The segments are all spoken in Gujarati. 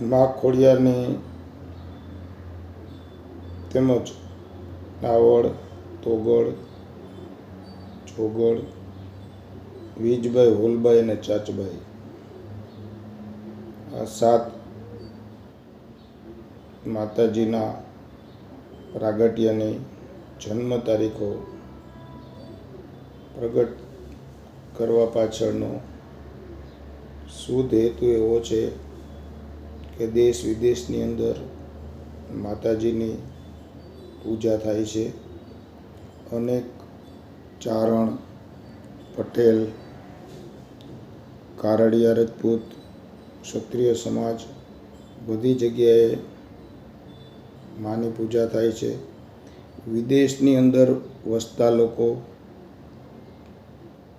મા ખોડિયારની તેમજ નાવડ તોગડ, ચોગડ, વીજભાઈ, હોલભાઈ અને ચાચભાઈ. આ સાત માતાજીના પ્રાગટ્યની જન્મ તારીખો પ્રગટ કરવા પાછળનો શુદ્ધ હેતુ એવો છે કે દેશ વિદેશની અંદર માતાજીની પૂજા થાય છે. અનેક ચારણ, પટેલ, કારડિયા રજપૂત, ક્ષત્રિય સમાજ બધી જગ્યાએ માની પૂજા થાય છે. વિદેશની અંદર વસતા લોકો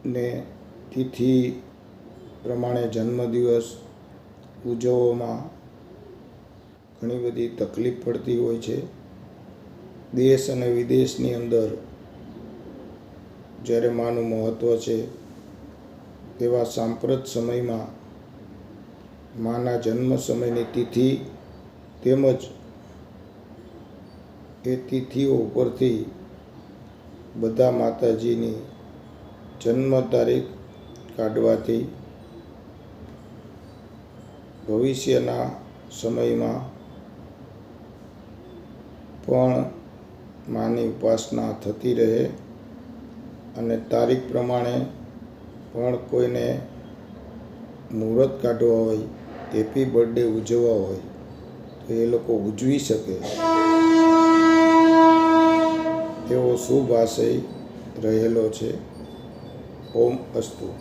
ને તિથિ પ્રમાણે જન્મદિવસ ઉજવવામાં ઘણી બધી તકલીફ પડતી હોય છે. દેશ અને વિદેશની અંદર જ્યારે માનું મહત્ત્વ છે, તેવા સાંપ્રત સમયમાં માના જન્મ સમયની તિથિ તેમજ એ તિથિઓ ઉપરથી બધા માતાજીની જન્મ તારીખ કાઢવાથી ભવિષ્યના સમયમાં પણ માની ઉપાસના થતી રહે અને તારીખ પ્રમાણે પણ કોઈને મુહૂર્ત કાઢવા હોય હેપી બર્થડે ઉજવવા હોય, તો એ લોકો ઉજવી શકે. એવો શુભ આશય રહેલો છે. ઓમ અસ્તુ.